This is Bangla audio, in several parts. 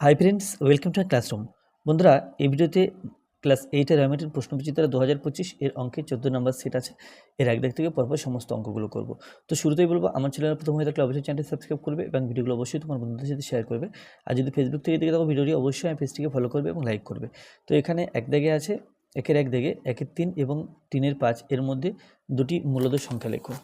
Hi friends welcome to classroom বন্ধুরা, এই ভিডিওতে ক্লাস এইটের র্যামেটের প্রশ্নবিচিত্রা দু হাজার পঁচিশ এর অঙ্কের চোদ্দ নম্বর সেট আছে। এর এক দিক থেকে পরপর সমস্ত অঙ্কগুলো করব। তো শুরুতেই বলব, আমার চ্যানেল প্রথম হয়ে থাকলে অবশ্যই চ্যানেলটি সাবস্ক্রাইব করবে এবং ভিডিওগুলো অবশ্যই তোমার বন্ধুদের সাথে শেয়ার করবে। আর যদি ফেসবুক থেকে দেখে থাকো ভিডিওটি, অবশ্যই আমি পেজটিকে ফলো করবে এবং লাইক করবে। তো এখানে এক দাগে আছে, একের এক দাগে, একের তিন এবং তিনের পাঁচ এর মধ্যে দুটি মূলদ সংখ্যা লেখো।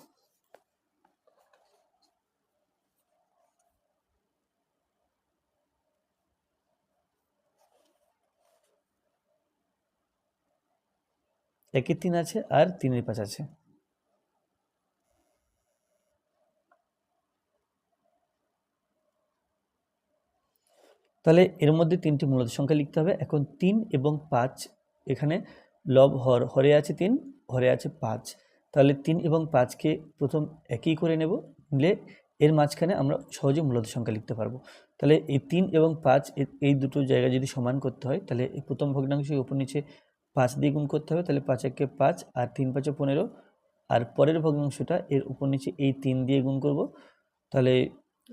একের তিন আছে আর তিনের পাঁচ আছে। তাহলে এর মধ্যে তিনটি মূলত সংখ্যা লিখতে হবে। এখন তিন এবং পাঁচ এখানে লব হর, হরে আছে তিন, হরে আছে পাঁচ। তাহলে তিন এবং পাঁচকে প্রথম একই করে নেব, নিলে এর মাঝখানে আমরা সহজে মূলত সংখ্যা লিখতে পারব। তাহলে এই তিন এবং পাঁচ এই দুটো জায়গা যদি সমান করতে হয়, তাহলে প্রথম ভগ্নাংশের উপর নিচে পাঁচ দিয়ে গুণ করতে হবে, তাহলে পাঁচ একে পাঁচ আর তিন পাঁচে পনেরো। আর পরের ভগ্নাংশটা এর উপর নিচে এই তিন দিয়ে গুণ করব, তাহলে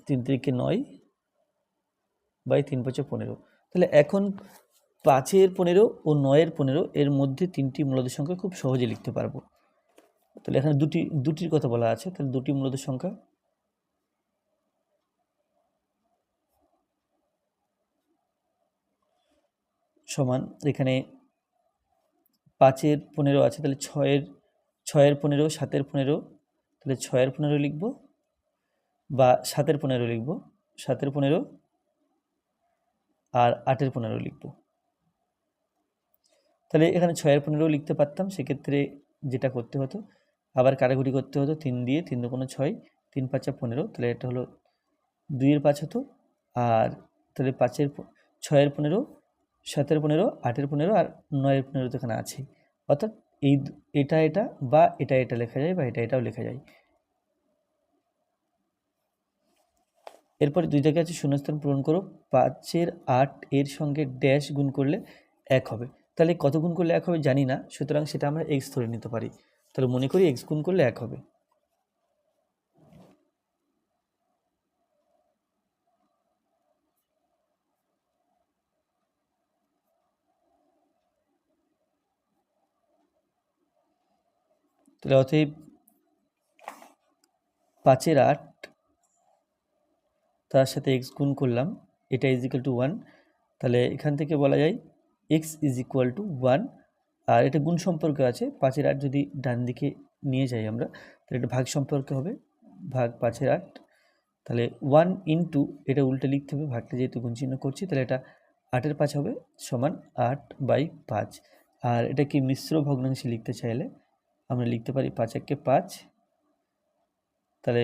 তিন তিরিকে নয় বাই তিন পাঁচে পনেরো। তাহলে এখন পাঁচের পনেরো ও নয়ের পনেরো এর মধ্যে তিনটি মূলদ সংখ্যা খুব সহজে লিখতে পারব। তাহলে এখানে দুটি, দুটির কথা বলা আছে, তাহলে দুটি মূলদ সংখ্যা সমান এখানে পাঁচের পনেরো আছে, তাহলে ছয়ের ছয়ের পনেরো, সাতের পনেরো, তাহলে ছয়ের পনেরো লিখব বা সাতের পনেরো লিখব, সাতের পনেরো আর আটের পনেরো লিখব। তাহলে এখানে ছয়ের পনেরো লিখতে পারতাম, সেক্ষেত্রে যেটা করতে হতো, আবার কাটাকুটি করতে হতো, তিন দিয়ে তিন দুগুণে ছয়, তিন পাঁচা পনেরো, তাহলে এটা হলো দুইয়ের পাঁচ হতো, আর তাহলে পাঁচের ছয়ের পনেরো সাতের পনেরো, আটের পনেরো আর নয়ের পনেরো তো এখানে আছেই। অর্থাৎ এই এটা এটা বা এটা এটা লেখা যায় বা এটা এটাও লেখা যায়। এরপরে দুই জায়গায় আছে শূন্যস্থান পূরণ করো, পাঁচের আট এর সঙ্গে ড্যাশ গুণ করলে এক হবে। তাহলে কত গুণ করলে এক হবে জানি না, সুতরাং সেটা আমরা এক্স ধরে নিতে পারি। তাহলে মনে করি এক্স গুণ করলে এক হবে। তাহলে অতএব পাঁচের আট তার সাথে এক্স গুণ করলাম, এটা ইজ ইকুয়াল টু ওয়ান তাহলে এখান থেকে বলা যায় x is equal to one আর এটা গুণ সম্পর্ক আছে, পাঁচের আট যদি ডান দিকে নিয়ে যাই আমরা, তাহলে এটা ভাগ সম্পর্ক হবে, ভাগ পাঁচের আট, তাহলে ওয়ান ইন্টু এটা উল্টে লিখতে হবে, ভাগটা যেহেতু গুণ চিহ্ন করছি, তাহলে এটা আটের পাঁচ হবে, সমান আট বাই পাঁচ, আর এটা কি মিশ্র ভগ্নাংশে লিখতে চাইলে আমরা লিখতে পারি পাঁচ একে পাঁচ। তাহলে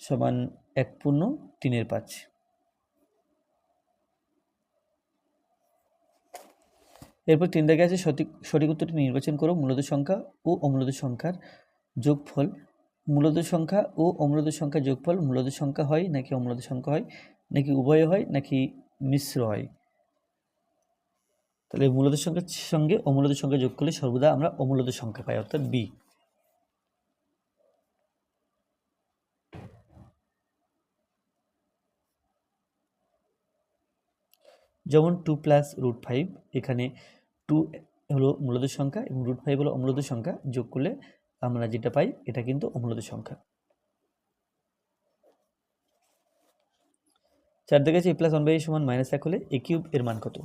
সমান এক পূর্ণ তিনের পাঁচ। এরপর তিন দাগে আছে সঠিক সঠিক উত্তরটি নির্বাচন করো মূলত সংখ্যা ও অমূলদ সংখ্যার যোগফল। মূলত সংখ্যা ও অমূলদ সংখ্যা যোগফল মূলদ সংখ্যা হয় নাকি অমূলদ সংখ্যা হয়, নাকি উভয় হয়, নাকি মিশ্র হয়? তাহলে মূলদ সংখ্যার সঙ্গে অমূলদ সংখ্যা যোগ করলে সর্বদা আমরা অমূলদ সংখ্যা পাই, অর্থাৎ বি যেমন টু প্লাস রুট ফাইভ এখানে টু হলো মূলদ সংখ্যা এবং রুট ফাইভ হলো অমূলদ সংখ্যা, যোগ করলে আমরা যেটা পাই এটা কিন্তু অমূলদ সংখ্যা। চার এ প্লাস ওয়ান বাই সমান মাইনাস এক হলে এ কিউব এর মান কত?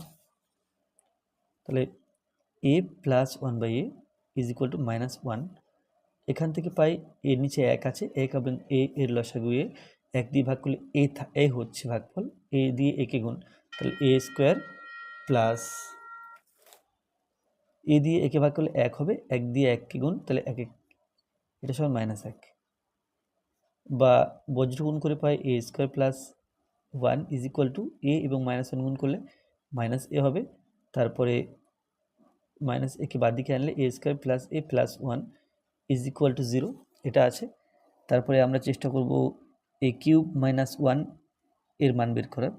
তাহলে a plus one by a is equal to minus one এখান থেকে পাই এর নিচে এক আছে, এক এবং এ এর লসাগু এ এক দিয়ে ভাগ করলে এ এ হচ্ছে ভাগফল এ দিয়ে একে গুণ। তাহলে এ স্কোয়ার প্লাস এ দিয়ে একে ভাগ করলে এক হবে, এক দিয়ে এককে গুণ, তাহলে এক এক, এটা সমান মাইনাস এক। বা বজ্র গুণ করে পাই a square plus one is equal to a এবং মাইনাস ওয়ান গুণ করলে মাইনাস এ হবে। তারপরে মাইনাস একে বাদ দিকে আনলে a square plus a plus one is equal to zero এটা আছে। তারপরে আমরা চেষ্টা করব এ কিউব মাইনাস ওয়ানের মান বের করার।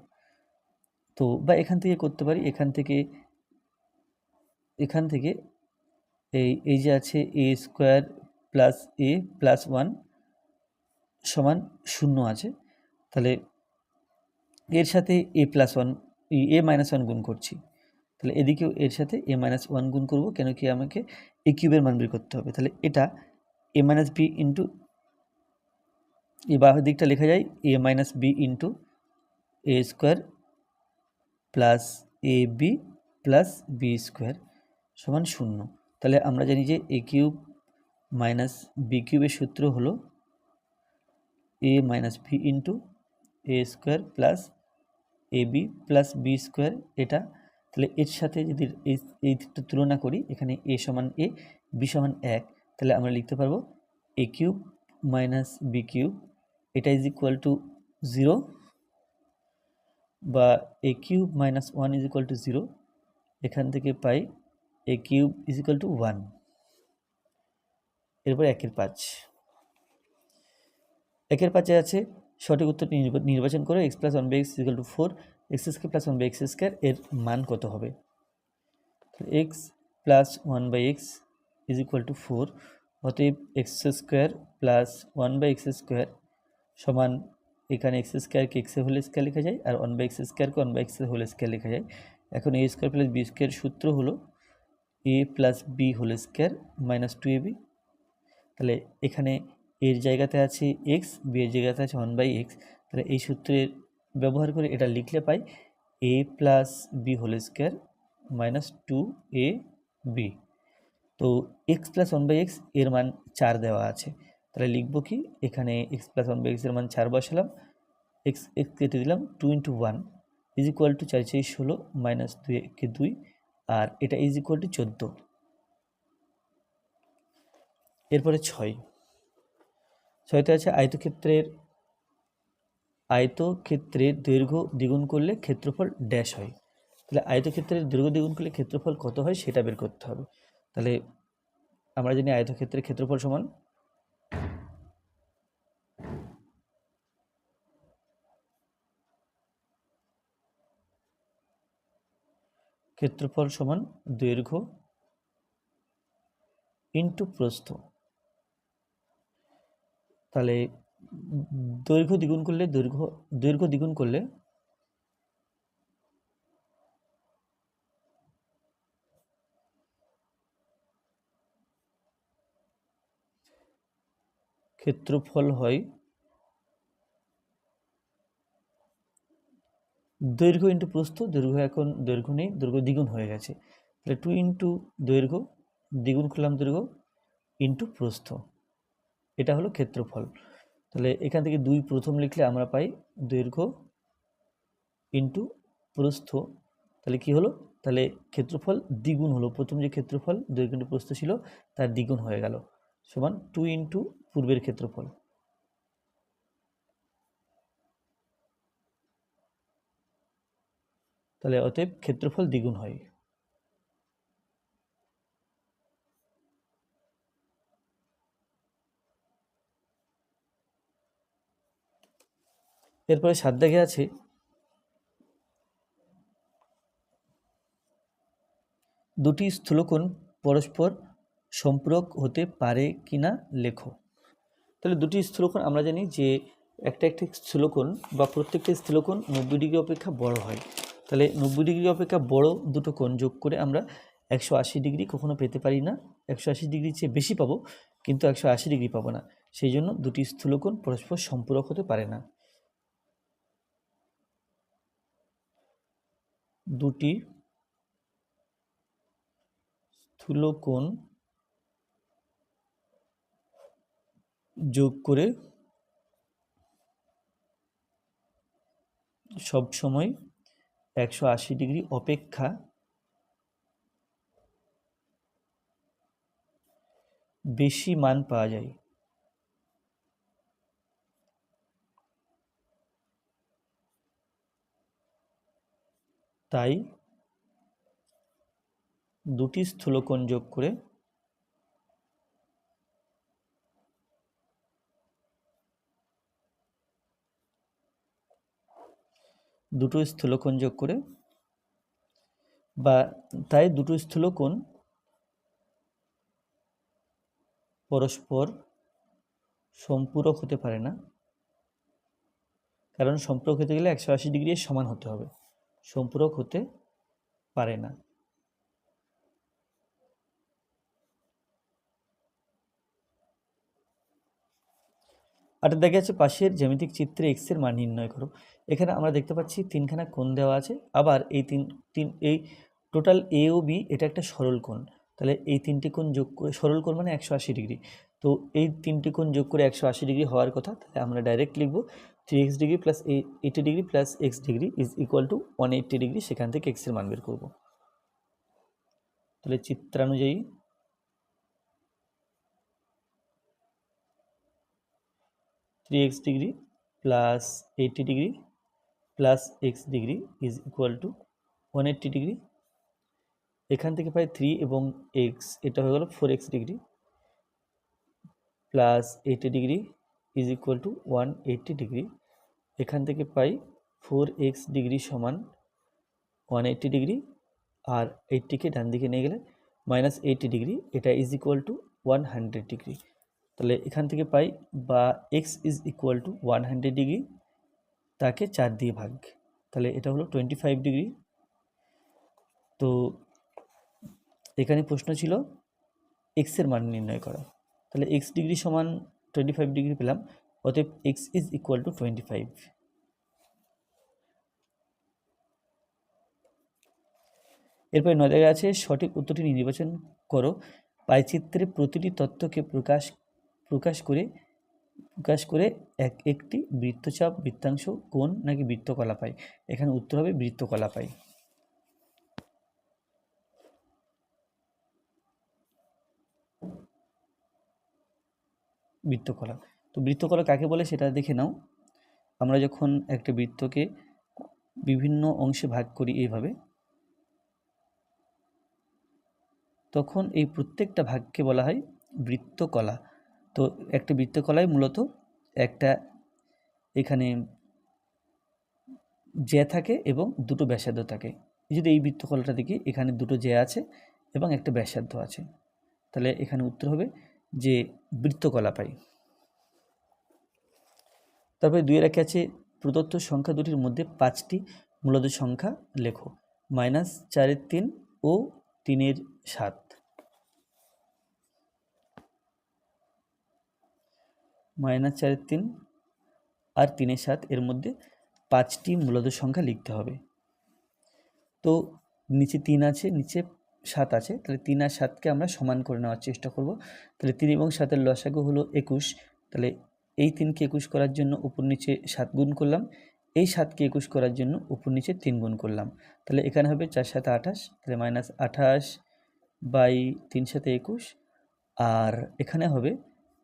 তো বা এখান থেকে করতে পারি, এখান থেকে এখান থেকে এই এই যে আছে a square plus a plus one সমান শূন্য আছে। তাহলে এর সাথে a plus one a minus one গুণ করছি। তাহলে এদিকেও এর সাথে এ মাইনাস ওয়ান গুণ করব, কেন কি আমাকে এ কিউবের মান বের করতে হবে। তাহলে এটা a minus b into a বাম দিকটা লেখা যায় a minus b into a square plus a b plus b square সমান শূন্য। তাহলে আমরা জানি যে এ কিউব মাইনাস বি কিউবের সূত্র হলো a minus b into a square plus a b plus b square এটা তাহলে এর সাথে যদি এই এই দিকটা তুলনা করি, এখানে এ সমান এ বি সমান এক, তাহলে আমরা লিখতে পারব a cube minus b cube, এটা ইজ ইকুয়াল টু জিরো বা a cube minus one is equal to zero এখান থেকে পাই a cube is equal to one এরপর একের পাঁচ। একের পাঁচে আছে সঠিক উত্তর নির্বা- নির্বাচন করে x plus one by x equal to four x square plus one by x square এর মান কত হবে? X plus one by x is equal to four অতএব x square plus one by x square সমান এখানে এক্স স্কোয়ারকে এক্স হোল স্কোয়ার লেখা যায়, আর ওয়ান বাই এক্স স্কোয়ারকে one by x whole square লেখা যায়। এখন a square plus b square সূত্র হলো a plus b whole square minus two a b তাহলে এখানে এর জায়গাতে আছে এক্স বি এর জায়গাতে আছে ওয়ান বাই এক্স তাহলে এই সূত্রের ব্যবহার করে এটা লিখলে পাই a plus b whole square minus two a b তো এক্স প্লাস ওয়ান বাই এক্সের মান চার দেওয়া আছে। তাহলে লিখব কি, এখানে এক্স প্লাস ওয়ান বাই এক্সের মান চার বসালাম। এক্স এক্স কেটে দিলাম two into one is equal to চার চার ষোলো মাইনাস দুই কে দুই, আর এটা ইজ ইকুয়াল টু চোদ্দ। এরপরে ছয়। ছয়তে আছে আয়তক্ষেত্রের আয়তক্ষেত্রের দৈর্ঘ্য দ্বিগুণ করলে ক্ষেত্রফল ড্যাশ হয়। তাহলে আয়তক্ষেত্রের দৈর্ঘ্য দ্বিগুণ করলে ক্ষেত্রফল কত হয় সেটা বের করতে হবে। তাহলে আমরা জানি আয়তক্ষেত্রের ক্ষেত্রফল সমান ক্ষেত্রফল সমান দৈর্ঘ্য ইন্টু প্রস্থ। তাহলে দৈর্ঘ্য দ্বিগুণ করলে দৈর্ঘ্য দৈর্ঘ্য দ্বিগুণ করলে ক্ষেত্রফল হয় দৈর্ঘ্য ইন্টু প্রস্থ, দৈর্ঘ্য এখন দৈর্ঘ্য নেই, দৈর্ঘ্য দ্বিগুণ হয়ে গেছে। তাহলে টু ইন্টু দৈর্ঘ্য, দ্বিগুণ করলাম দৈর্ঘ্য ইন্টু প্রস্থ। এটা হলো ক্ষেত্রফল। তাহলে এখান থেকে দুই প্রথম লিখলে আমরা পাই দৈর্ঘ্য ইন্টু প্রস্থ। তাহলে কি হলো? তাহলে ক্ষেত্রফল দ্বিগুণ হলো। প্রথম যে ক্ষেত্রফল দৈর্ঘ্য ইন্টু প্রস্থ ছিল, তার দ্বিগুণ হয়ে গেল। সমান টু ইন্টু পূর্বের ক্ষেত্রফল। তাহলে অতএব ক্ষেত্রফল দ্বিগুণ হয়। এরপরে সাত দাগে আছে। দুটি স্থূলকোণ পরস্পর সম্পূরক হতে পারে কিনা লেখো। তাহলে দুটি স্থূলকোণ আমরা জানি যে একটা একটি স্থূলকোণ বা প্রত্যেকটা স্থূলকোণ নব্বই ডিগ্রি অপেক্ষা বড় হয়। তাহলে নব্বই ডিগ্রি অপেক্ষা বড় দুটো কোণ যোগ করে আমরা একশো আশি ডিগ্রি কখনো পেতে পারি না। একশো আশি ডিগ্রির চেয়ে বেশি পাবো, কিন্তু একশো আশি ডিগ্রি পাবো না। সেই জন্য দুটি স্থূলকোণ পরস্পর সম্পূরক হতে পারে না। দুটি স্থূলকোণ যোগ করে সব সময় একশো আশি ডিগ্রি অপেক্ষা বেশি মান পাওয়া যায়। তাই দুটি স্থূলকোণ যোগ করে দুটো স্থূলকোণ যোগ করে বা তাই দুটো স্থূলকোণ পরস্পর সম্পূরক হতে পারে না। কারণ সম্পূরক হতে গেলে একশো আশি ডিগ্রি সমান হতে হবে। সম্পূরক হতে পারে না। আটা দেখা যাচ্ছে পাশের জ্যামিতিক চিত্রে এক্সের মান নির্ণয় করো। এখানে আমরা দেখতে পাচ্ছি তিনখানা কোণ দেওয়া আছে। আবার এই তিন তিন, এই টোটাল এ ও বি এটা একটা সরল কোণ। তাহলে এই তিনটি কোণ যোগ করে, সরল কোণ মানে একশো আশি ডিগ্রি। তো এই তিনটি কোণ যোগ করে একশো আশি ডিগ্রি হওয়ার কথা, তাহলে আমরা ডাইরেক্ট লিখব three x degree plus eighty degree plus x degree is equal to one eighty degree সেখান থেকে এক্সের মান বের করব। তাহলে চিত্রানুযায়ী three x degree plus eighty degree plus x degree is equal to one eighty degree এখান থেকে পাই থ্রি এবং এক্স এটা হয়ে গেল four x degree plus eighty degree is equal to one eighty degree এখান থেকে পাই ফোর এক্স ডিগ্রি সমান ওয়ান এইট্টি ডিগ্রি আর এইটটিকে ডান দিকে নিয়ে গেলে মাইনাস এইটটি ডিগ্রি, এটা is equal to one hundred degree. তাহলে এখান থেকে পাই বা x is equal to one hundred degree, তাকে চার দিয়ে ভাগ। তাহলে এটা হলো টোয়েন্টি ফাইভ ডিগ্রি। তো এখানে প্রশ্ন ছিল এক্সের মান নির্ণয় করা। তাহলে এক্স ডিগ্রি সমান টোয়েন্টি ফাইভ ডিগ্রি পেলাম। অতএব x is equal to twenty five এরপরে নয় জায়গায় আছে, সঠিক উত্তরটি নির্বাচন করো। পাইচিত্রে প্রতিটি তত্ত্বকে প্রকাশ প্রকাশ করে প্রকাশ করে এক, একটি বৃত্তচাপ, বৃত্তাংশ, কোণ নাকি বৃত্তকলা পাই এখানে উত্তর হবে বৃত্তকলা পাই বৃত্তকলা তো বৃত্তকলা কাকে বলে সেটা দেখে নাও। আমরা যখন একটা বৃত্তকে বিভিন্ন অংশে ভাগ করি এইভাবে, তখন এই প্রত্যেকটা ভাগকে বলা হয় বৃত্তকলা। তো একটা বৃত্তকলায় মূলত একটা এখানে জ্যা থাকে এবং দুটো ব্যাসার্ধ থাকে। যদি এই বৃত্তকলাটা দেখি, এখানে দুটো জ্যা আছে এবং একটা ব্যাসার্ধ আছে। তাহলে এখানে উত্তর হবে যে বৃত্তকলা পাই। তারপরে দুই রাখে আছে প্রদত্ত সংখ্যা দুটির মধ্যে পাঁচটি মূলত সংখ্যা লেখো। মাইনাস চারের তিন ও তিনের সাত। মাইনাস চারের তিন আর তিনের সাত, এর মধ্যে পাঁচটি মূলত সংখ্যা লিখতে হবে। তো নিচে তিন আছে, নিচে সাত আছে, তাহলে তিন আর সাতকে আমরা সমান করে নেওয়ার চেষ্টা করব। তাহলে তিন এবং সাতের লসাগু হলো একুশ, তাহলে এই তিনকে একুশ করার জন্য উপর নিচে সাত গুণ করলাম, এই সাতকে একুশ করার জন্য উপর নিচে তিন গুণ করলাম। তাহলে এখানে হবে চার সাথে আঠাশ, তাহলে মাইনাস আঠাশ বাই তিন সাথে একুশ, আর এখানে হবে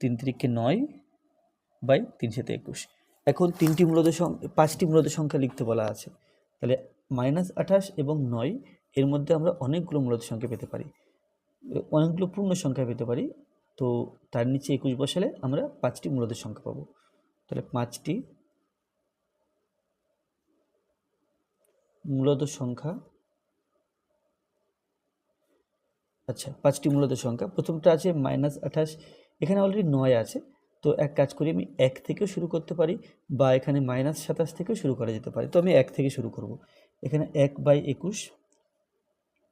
তিন তিরিখকে নয় বাই তিন সাথে একুশ। এখন তিনটি মূলত সংখ্যা পাঁচটি মূলত সংখ্যা লিখতে বলা আছে। তাহলে মাইনাস আঠাশ এবং নয়, এর মধ্যে আমরা অনেকগুলো মূলত সংখ্যা পেতে পারি। অনেকগুলো পূর্ণ সংখ্যা পেতে পারি। তো তার নিচে একুশ বসালে আমরা পাঁচটি মূলত সংখ্যা পাবো। তাহলে পাঁচটি মূলত সংখ্যা আচ্ছা পাঁচটি মূলত সংখ্যা। প্রথমটা আছে মাইনাস আঠাশ, এখানে অলরেডি নয় আছে। তো এক কাজ করি, আমি এক থেকেও শুরু করতে পারি বা এখানে মাইনাস সাতাশ থেকেও শুরু করা যেতে পারে। তো আমি এক থেকে শুরু করব। এখানে এক বাই একুশ,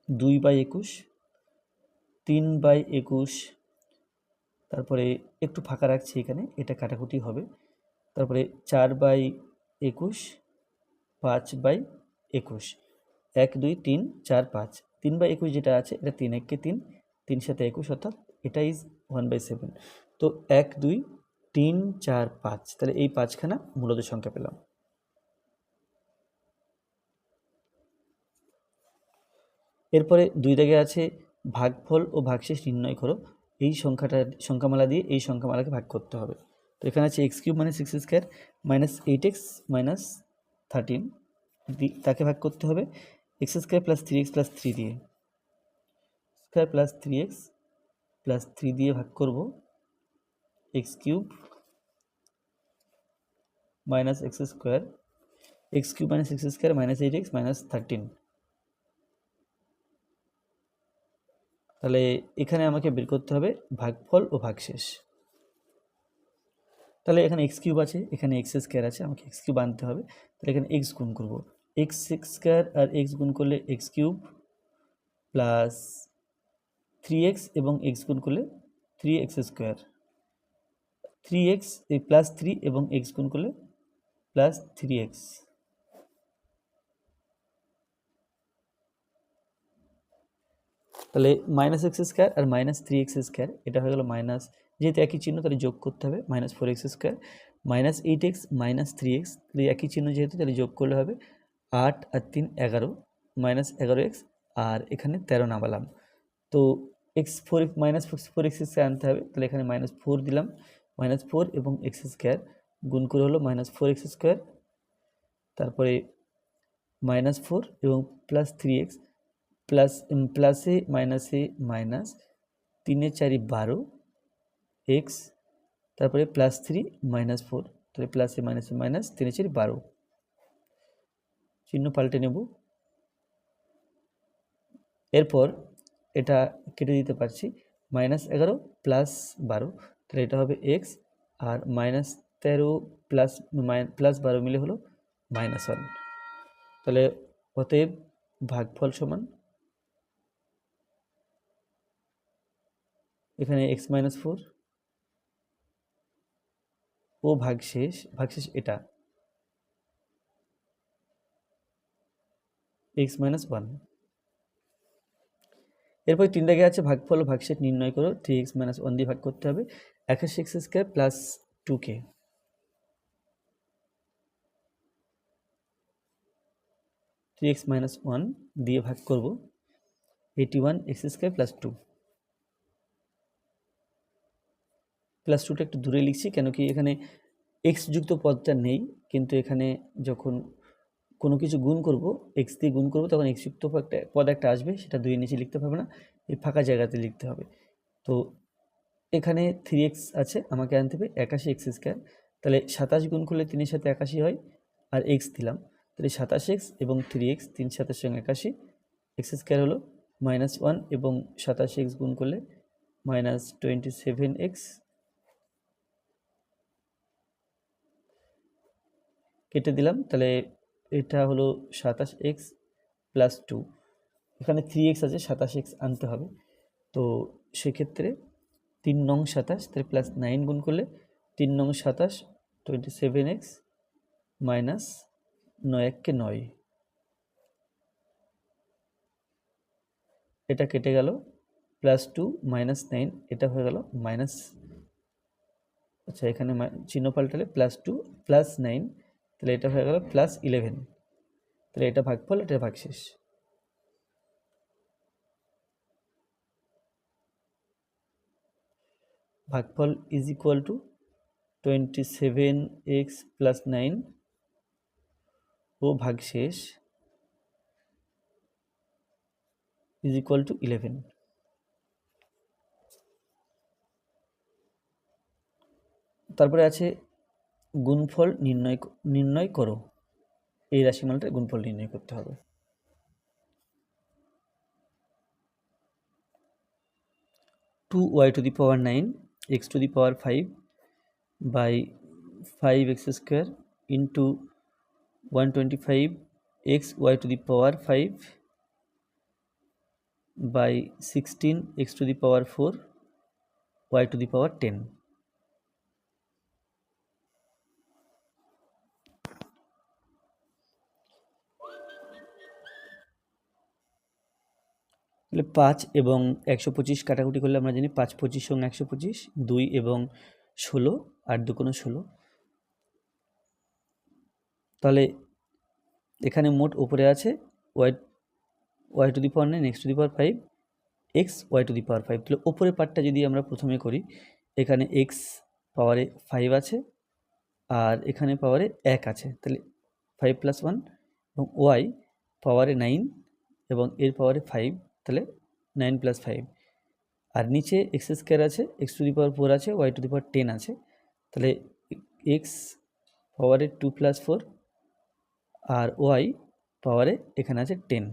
দুই বাই একুশ, তিন বাই একুশ তারপরে একটু ফাঁকা রাখছি এখানে, এটা কাটাকুটি হবে। তারপরে চার বাই একুশ, পাঁচ বাই একুশ, এক, দুই, তিন, চার, পাঁচ, তিন বাই একুশ যেটা আছে এটা তিন এককে তিন তিন সাথে একুশ অর্থাৎ এটা ইজ ওয়ান বাই সেভেন তো এক, দুই, তিন, চার, পাঁচ, তাহলে এই পাঁচখানা মূলত সংখ্যা পেলাম। এরপরে দুই দাগে আছে ভাগফল ও ভাগশেষ নির্ণয় করো। এই সংখ্যাটা, সংখ্যামালা দিয়ে এই সংখ্যামালাকে ভাগ করতে হবে। তো এখানে আছে এক্স কিউব মানে six square minus eight x minus thirteen তাকে ভাগ করতে হবে x square plus three x plus three দিয়ে। Square plus three x plus three দিয়ে ভাগ করব x cube minus x square x cube minus x square minus eight x minus thirteen তাহলে এখানে আমাকে বের করতে হবে ভাগফল ও ভাগশেষ। তাহলে এখানে এক্স কিউব আছে, এখানে এক্স স্কোয়ার আছে, আমাকে এক্স কিউব আনতে হবে। তাহলে এখানে এক্স গুণ করব। এক্স স্কোয়ার আর এক্স গুণ করলে x cube plus three x এবং এক্স গুণ করলে three x square three x plus three এবং এক্স গুণ করলে প্লাস থ্রি এক্স তাহলে মাইনাস এক্স স্কোয়ার আর মাইনাস থ্রি এক্স স্কোয়ার এটা হয়ে গেলো মাইনাস যেহেতু একই চিহ্ন, তাহলে যোগ করতে হবে minus four x square minus eight x minus three x তাহলে একই চিহ্ন যেহেতু, তাহলে যোগ করলে হবে আট আর তিন এগারো মাইনাস এগারো এক্স আর এখানে তেরো নামালাম। তো x four minus four x square আনতে হবে, তাহলে এখানে মাইনাস ফোর দিলাম মাইনাস ফোর এবং এক্স স্কোয়ার গুণ করে হলো মাইনাস ফোর এক্স স্কোয়ার তারপরে মাইনাস ফোর এবং প্লাস থ্রি এক্স প্লাস প্লাসে মাইনাসে মাইনাস তিনে চারি বারো, এক্স, তারপরে প্লাস থ্রি, মাইনাস ফোর, তাহলে প্লাসে মাইনাসে মাইনাস তিনে চারি বারো। চিহ্ন পাল্টে নেব। এরপর এটা কেটে দিতে পারছি, মাইনাস এগারো প্লাস বারো, তাহলে এটা হবে এক্স, আর মাইনাস তেরো প্লাস প্লাস বারো মিলে হলো মাইনাস ওয়ান। তাহলে অতএব ভাগফল সমান এখানে এক্স মাইনাস ফোর ও ভাগশেষ ভাগশেষ এটা। এক্স মাইনাস ওয়ান এরপর তিন দাগে আছে, ভাগফল ও ভাগশেষ নির্ণয় করো থ্রি এক্স মাইনাস ওয়ান দিয়ে ভাগ করতে হবে। একাশি এক্স স্কোয়ার প্লাস টু কে থ্রি এক্স মাইনাস ওয়ান দিয়ে ভাগ করব eighty one x square plus two plus টুটা একটু দূরে লিখছি, কেন কি এখানে এক্স যুক্ত পদটা নেই, কিন্তু এখানে যখন কোনো কিছু গুণ করব এক্স দিয়ে গুণ করব, তখন এক্স যুক্ত একটা, পদ একটা আসবে, সেটা দুই নিচে লিখতে পারবে না, এই ফাঁকা জায়গাতে লিখতে হবে। তো এখানে থ্রি এক্স আছে, আমাকে আনতে হবে একাশি এক্স স্কোয়ার তাহলে সাতাশ গুণ করলে তিনের সাথে একাশি হয়, আর এক্স দিলাম, তাহলে সাতাশ এক্স এবং থ্রি এক্স তিন সাতাশ সঙ্গে একাশি এক্স স্কোয়ার হলো মাইনাস ওয়ান এবং সাতাশ এক্স গুণ করলে মাইনাস টোয়েন্টি সেভেন এক্স কেটে দিলাম, তাহলে এটা হলো সাতাশ এক্স প্লাস টু এখানে থ্রি এক্স আছে, সাতাশ এক্স আনতে হবে। তো সেক্ষেত্রে তিন নং সাতাশ, তাহলে প্লাস নাইন গুণ করলে তিন নং সাতাশ টোয়েন্টি সেভেন এক্স মাইনাস নয় এককে নয়। এটা কেটে গেল প্লাস টু মাইনাস নাইন এটা হয়ে গেল মাইনাস আচ্ছা এখানে চিহ্ন পাল্টালে প্লাস টু প্লাস নাইন তাহলে এটা হয়ে গেল প্লাস ইলেভেন তাহলে এটা ভাগফল, এটা ভাগশেষ। ভাগফল is equal to twenty seven x plus nine ও ভাগশেষ ইজ ইকুয়াল টু ইলেভেন তারপরে আছে গুণফল নির্ণয় নির্ণয় করো। এই রাশিমালটা গুণফল নির্ণয় করতে হবে। Two y to the power nine x to the power five by five x square into one twenty five x y to the power five by sixteen x to the power four y to the power ten তাহলে পাঁচ এবং একশো পঁচিশ কাটাকুটি করলে আমরা জানি পাঁচ পঁচিশ সঙ্গে একশো পঁচিশ, দুই এবং ষোলো আর দু কোনো ষোলো। তাহলে এখানে মোট উপরে আছে y y to the power nine, x to the power five, x, y to the power five. তাহলে ওপরের পার্টটা যদি আমরা প্রথমে করি, এখানে এক্স পাওয়ারে ফাইভ আছে আর এখানে পাওয়ারে এক আছে। তাহলে ফাইভ প্লাস ওয়ান এবং ওয়াই পাওয়ারে নাইন এবং এর পাওয়ারে ফাইভ। তাহলে নাইন প্লাস ফাইভ আর নিচে এক্স স্কোয়ার আছে x to the power four আছে y to the power ten আছে। তাহলে এক্স পাওয়ারে টু প্লাস ফোর আর ওয়াই পাওয়ারে এখানে আছে টেন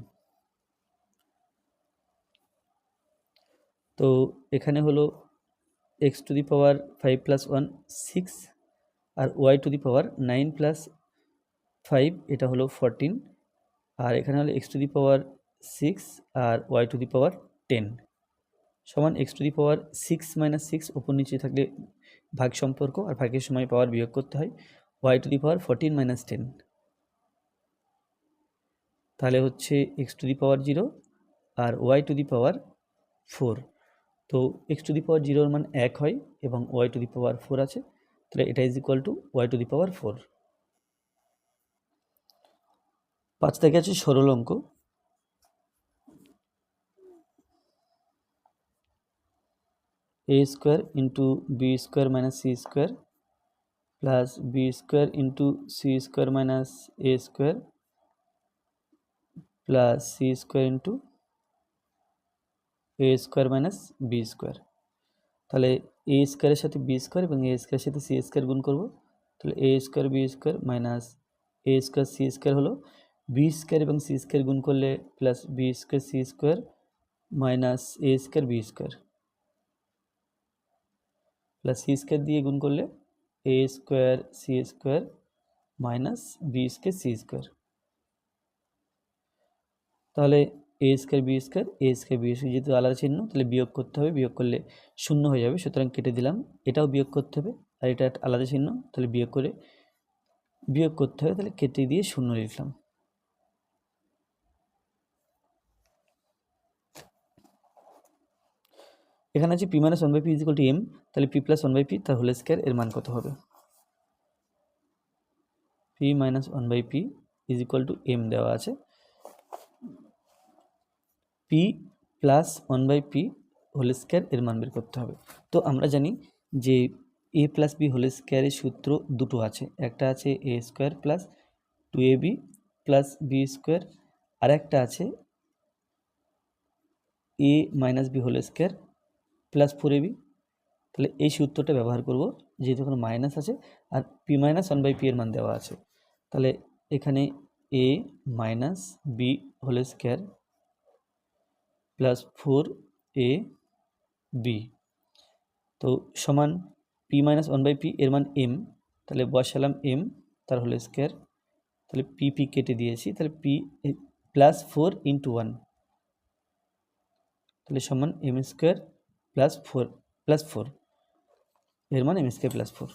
তো এখানে হলো x to the power five plus one six R y to the power nine plus five এটা হলো ফরটিন আর এখানে হলো x to the power six R y to the power ten সমান x to the power six minus six ওপর নিচে থাকলে ভাগ সম্পর্ক আর ভাগের সময় পাওয়ার বিয়োগ করতে হয় y to the power fourteen minus ten তাহলে হচ্ছে x to the power zero R y to the power four তো এক্স টু দি পাওয়ার জিরোর মান এক হয় এবং y to the power four আছে, তাহলে এটা is equal to y to the power four পাঁচ থেকে আছে সরল অঙ্ক। A square into b square minus c square plus b square into c square minus a square plus c square into a square minus b square তাহলে এ স্কোয়ারের সাথে বি স্কোয়ার এবং এ স্কোয়ারের সাথে সি স্কোয়ার গুণ করব। তাহলে a square b square minus a square c square হলো বি স্কোয়ার এবং সি স্কোয়ার গুণ করলে plus b square c square minus a square b square plus c square দিয়ে গুণ করলে a square c square minus b square c square তাহলে a square b square a square b square যেহেতু আলাদা চিহ্ন, তাহলে বিয়োগ করতে হবে, বিয়োগ করলে শূন্য হয়ে যাবে, সুতরাং কেটে দিলাম, এটাও বিয়োগ করতে হবে, আর এটা আলাদা চিহ্ন, তাহলে বিয়োগ করে বিয়োগ করতে হবে, তাহলে কেটে দিয়ে শূন্য লিখলাম। এখানে আছে p minus one by p is equal to m তাহলে p plus one by p তার হোল স্কোয়ার এর মান কত হবে? P minus one by p is two m দেওয়া আছে। P plus one by p whole square এর মান বের করতে হবে। তো আমরা জানি যে এ প্লাস বি হোল স্কোয়ারের সূত্র দুটো আছে। একটা আছে a square plus two a b plus b square আর একটা আছে a minus b whole square plus four a b তাহলে এই সূত্রটা ব্যবহার করব, যেহেতু এখানে মাইনাস আছে, আর p minus one by p এর মান দেওয়া আছে। তাহলে এখানে a minus b whole square plus four a b তো সমান p minus one by p এর মান এম তাহলে বসালাম এম তার হোল স্কোয়ার তাহলে পি পি কেটে দিয়েছি, তাহলে p plus four into one তাহলে সমান m square plus four plus four এর মান এম স্কোয়ার প্লাস ফোর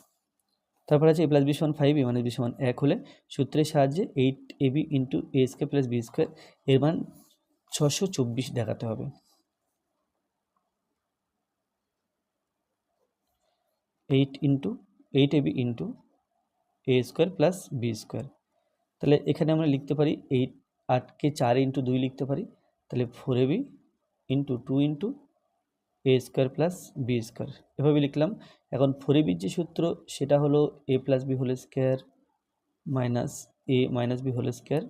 তারপর আছে এ প্লাস বি সমান ফাইভ এ মাইনাস বি সমান এক হলে সূত্রের সাহায্যে eight a b into a square plus b square এর মান ছশো চব্বিশ দেখাতে হবে। Eight into eight a b into a square plus b square তাহলে এখানে আমরা লিখতে পারি এইট আটকে চার ইন্টু দুই লিখতে পারি। তাহলে four a b into two into a square plus b square এভাবে লিখলাম। এখন ফোর বির যে সূত্র, সেটা হলো a plus b whole square minus a minus b whole square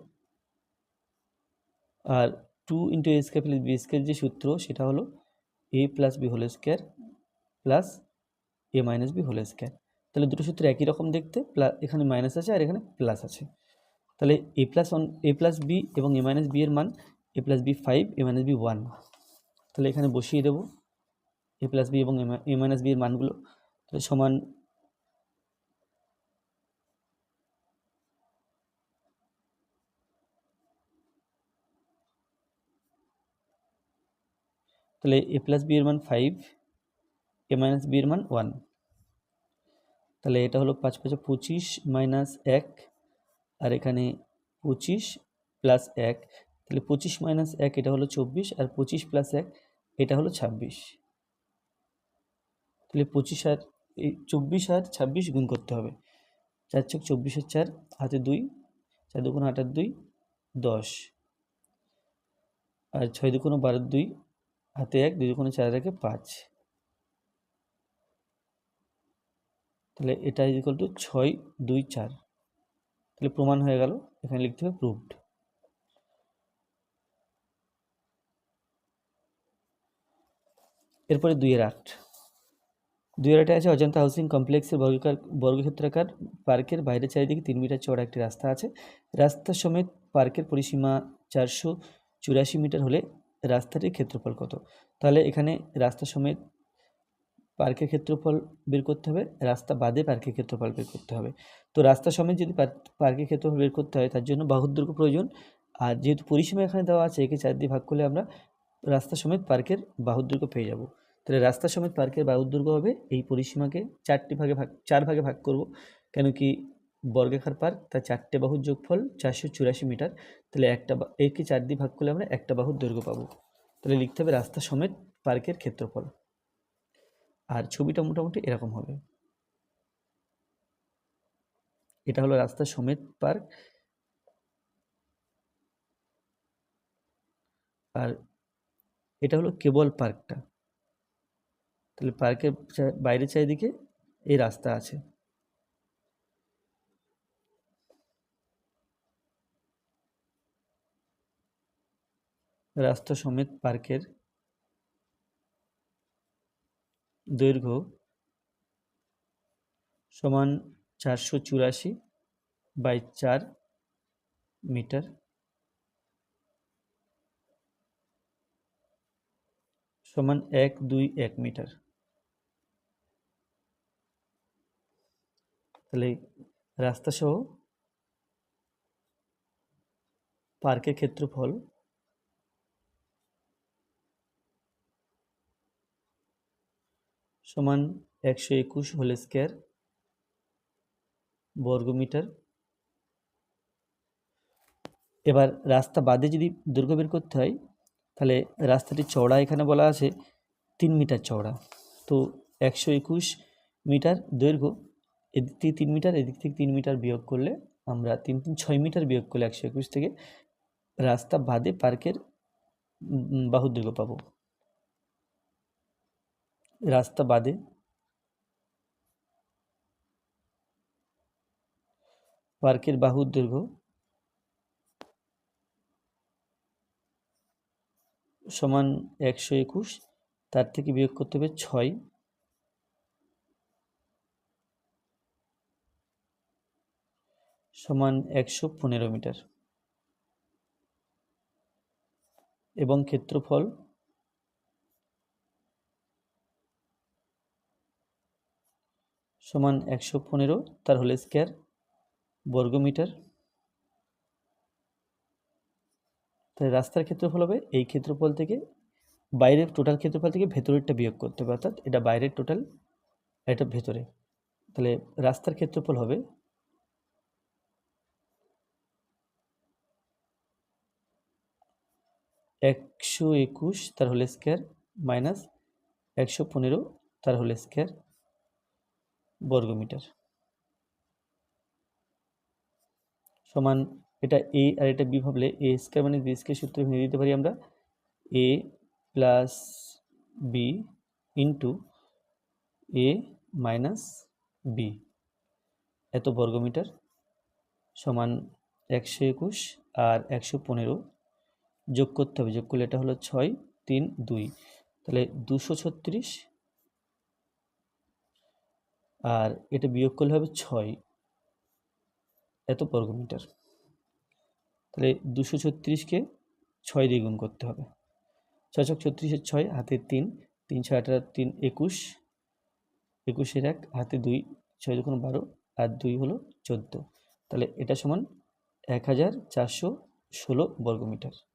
R two into a square plus b square যে সূত্র, সেটা হলো a plus b whole square plus a minus b whole square তাহলে দুটো সূত্র একই রকম দেখতে প্লাস এখানে মাইনাস আছে আর এখানে প্লাস আছে। তাহলে a plus one a plus b এবং এ মাইনাস বি এর মান a plus b five a minus b one তাহলে এখানে বসিয়ে দেবো। এ প্লাস বি এবং এ মাইনাস বি এর মানগুলো সমান তাহলে এ প্লাস বি এর মান ফাইভ এ মাইনাস বি এর মান ওয়ান তাহলে এটা হলো পাঁচ পাঁচে পঁচিশ মাইনাস এক, আর এখানে পঁচিশ প্লাস এক, তাহলে পঁচিশ মাইনাস এক এটা হলো চব্বিশ, আর পঁচিশ প্লাস এক এটা হলো ছাব্বিশ। তাহলে পঁচিশ আর এই চব্বিশ আর ছাব্বিশ গুণ করতে হবে। চার চোখ চব্বিশের চার, হাতে দুই, চার দুগুণ আটার দুই, দশ। আর ছয় দুগুণ বারোর দুই, হাতে এক, দুই দুগুণ চার একে পাঁচ। তাহলে এটা ইকুয়াল টু ছয় দুই চার। তাহলে প্রমাণ হয়ে গেল, এখানে লিখতে হবে প্রুভড এরপরে দুইয়ের আট দুইয়ের আটে আছে অজন্তা হাউসিং কমপ্লেক্সের বর্গকার বর্গক্ষেত্রাকার পার্কের বাইরে চারিদিকে তিন মিটার চড়া একটি রাস্তা আছে। রাস্তা সমেত পার্কের পরিসীমা চারশো চুরাশি মিটার হলে রাস্তাটির ক্ষেত্রফল কত? তাহলে এখানে রাস্তা সমেত পার্কের ক্ষেত্রফল বের করতে হবে, রাস্তা বাদে পার্কের ক্ষেত্রফল বের করতে হবে। তো রাস্তা সমেত যদি পার- পার্কের ক্ষেত্রফল বের করতে হয়, তার জন্য বাহুর প্রয়োজন। আর যেহেতু পরিসীমা এখানে দেওয়া আছে, একে চার দিয়ে ভাগ করলে আমরা রাস্তা সমেত পার্কের বাহুর পেয়ে যাব। তাহলে রাস্তা সমেত পার্কের দৈর্ঘ্য হবে, এই পরিসীমাকে চারটি ভাগে ভাগ, চার ভাগে ভাগ করব। কেন কি বর্গাকার পার্ক, তার চারটে বাহুর যোগফল চারশো চুরাশি মিটার। তাহলে একটা একে চার দিয়ে ভাগ করলে আমরা একটা বাহুর দৈর্ঘ্য পাবো। তাহলে লিখতে হবে রাস্তা সমেত পার্কের ক্ষেত্রফল। আর ছবিটা মোটামুটি এরকম হবে। এটা হলো রাস্তা সমেত পার্ক। আর এটা হলো কেবল পার্কটা। তাহলে পার্কের চা- বাইরে চারিদিকে এই রাস্তা আছে। রাস্তা সমেত পার্কের দৈর্ঘ্য সমান চারশো চুরাশি বাই চার মিটার। সমান এক দুই এক মিটার। তাহলে রাস্তা সহ পার্কের ক্ষেত্রফল সমান একশো একুশ হোল স্কোয়ার বর্গমিটার এবার রাস্তা বাদে যদি দৈর্ঘ্য বের করতে হয়, তাহলে রাস্তাটি চওড়া এখানে বলা আছে, তিন মিটার চওড়া। তো একশো একুশ মিটার দৈর্ঘ্য এদিক থেকে তিন মিটার এদিক থেকে তিন মিটার বিয়োগ করলে আমরা তিন তিন ছয় মিটার বিয়োগ করলে একশো একুশ থেকে রাস্তা বাদে পার্কের উম, বাহুর দৈর্ঘ্য পাবো। রাস্তা বাদে পার্কের বাহুর দৈর্ঘ্য সমান একশো একুশ তার থেকে বিয়োগ করতে হবে ছয়। সমান একশো পনেরো মিটার। এবং ক্ষেত্রফল সমান একশো পনেরো, তার হোল স্কোয়ার বর্গমিটার তাহলে রাস্তার ক্ষেত্রফল হবে এই ক্ষেত্রফল থেকে, বাইরের টোটাল ক্ষেত্রফল থেকে ভেতরেরটা বিয়োগ করতে হবে, অর্থাৎ এটা বাইরের টোটাল এটা ভেতরে। তাহলে রাস্তার ক্ষেত্রফল হবে একশো একুশ তার হোল স্কোয়ার মাইনাস একশো পনেরো তার হোল স্কোয়ার বর্গমিটার। সমান এটা এ আর এটা বি ভাবলে এ স্কোয়ার মানে বি স্কোয়ার সূত্রে ভেঙে দিতে পারি আমরা। A plus b into a minus b এত বর্গমিটার সমান একশো একুশ আর একশো পনেরো যোগ করতে হবে, যোগ করলে এটা হলো ছয়, তিন, দুই। তাহলে দুশো ছত্রিশ আর এটা বিয়োগ করলে হবে ছয়। এত বর্গমিটার। তাহলে দুশো ছত্রিশকে ছয় দিয়ে গুণ করতে হবে। ছয় ছক ছত্রিশের ছয়, হাতে তিন। তিন ছয় আঠারো, তিন একুশ। একুশের এক, হাতে দুই, ছয় দুগুণ বারো আর দুই হলো চোদ্দ। তাহলে এটা সমান এক হাজার চারশো ষোলো বর্গমিটার।